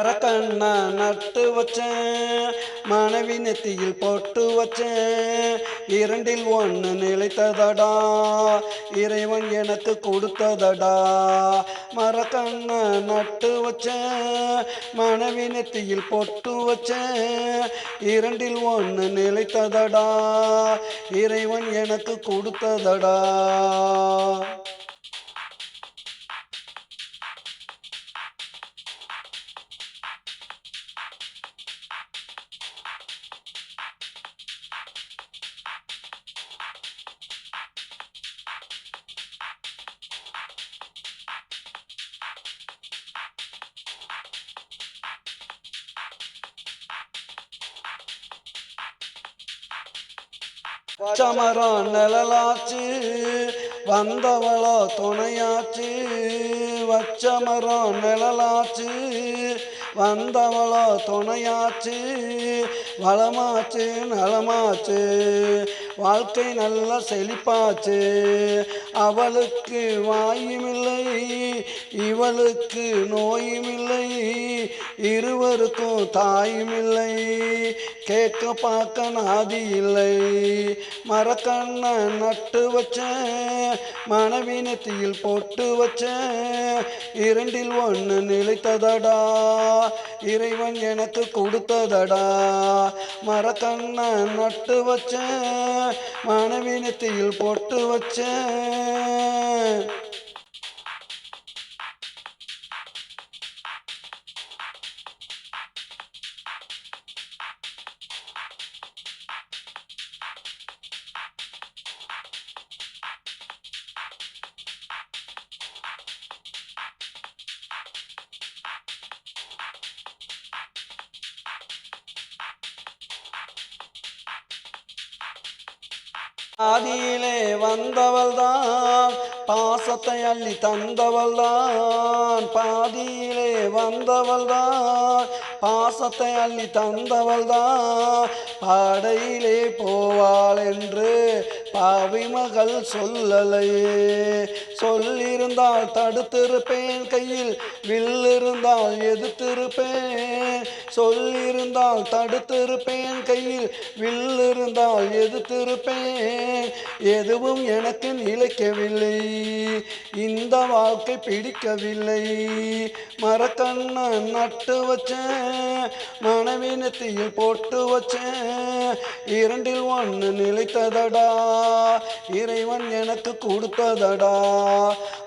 அரக்கண்ண நட்டு வச்சேன். மனைவி நெத்தியில் போட்டு வச்சேன். இரண்டில் ஒன்று நிலைத்ததடா. இறைவன் எனக்கு கொடுத்ததடா. மரக்கண்ண நட்டு வச்சேன். மனைவி நெத்தியில் போட்டு வச்சேன். இரண்டில் ஒன்று நிலைத்ததடா. இறைவன் எனக்கு கொடுத்ததடா. சமரம் நிழலாச்சு வந்தவளோ துணையாச்சு வச்சமரம் நிழலாச்சு வந்தவளோ துணையாச்சு வளமாச்சு நலமாச்சு வாழ்க்கை நல்லா செழிப்பாச்சு அவளுக்கு வாயுமில்லை இவளுக்கு நோயுமில்லை இருவருக்கும் தாயுமில்லை. கேட்க பார்க்க நாதி இல்லை மரக்கண்ண நட்டு வச்சேன் மனைவி நெத்தியில் போட்டு வச்சேன் இரண்டில் ஒன்று நிலைத்ததடா. இறைவன் எனக்கு கொடுத்ததடா. மரக்கண்ண நட்டு வச்சேன். மனைவி நெத்தியில் போட்டு வச்சேன். ஆதியிலே வந்தவள்தான். பாசத்தை அள்ளி தந்தவள்தான். பாதியிலே வந்தவள்தான். பாசத்தை அள்ளி தந்தவள்தான். படையிலே போவாள் என்று பாவிமகள் சொல்லலையே சொல்லிருந்தால் தடுத்திருப்பேன் கையில் வில்லிருந்தால் எதிர்த்திருப்பேன். சொல்லிருந்தால் தடுத்திருப்பேன் கையில் வில்லிருந்தால் எதிர்த்திருப்பேன். எதுவும் எனக்கு நிலைக்கவில்லை. இந்த வாழ்க்கை பிடிக்கவில்லை. மரக்கண்ண நட்டு வச்சேன் மனைவி நெத்தியில் போட்டு வச்சேன். இரண்டில் ஒன்று நிலைத்ததடா. இறைவன் எனக்கு கொடுத்ததடா.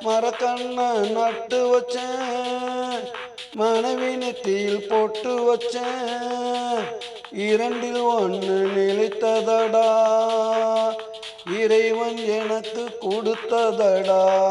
மரக்கண்ண நட்டு வச்சேன். மனைவி நெத்தியில் போட்டு வச்சேன். இரண்டில் ஒன்று நிலைத்ததடா. இறைவன் எனக்கு கொடுத்ததடா.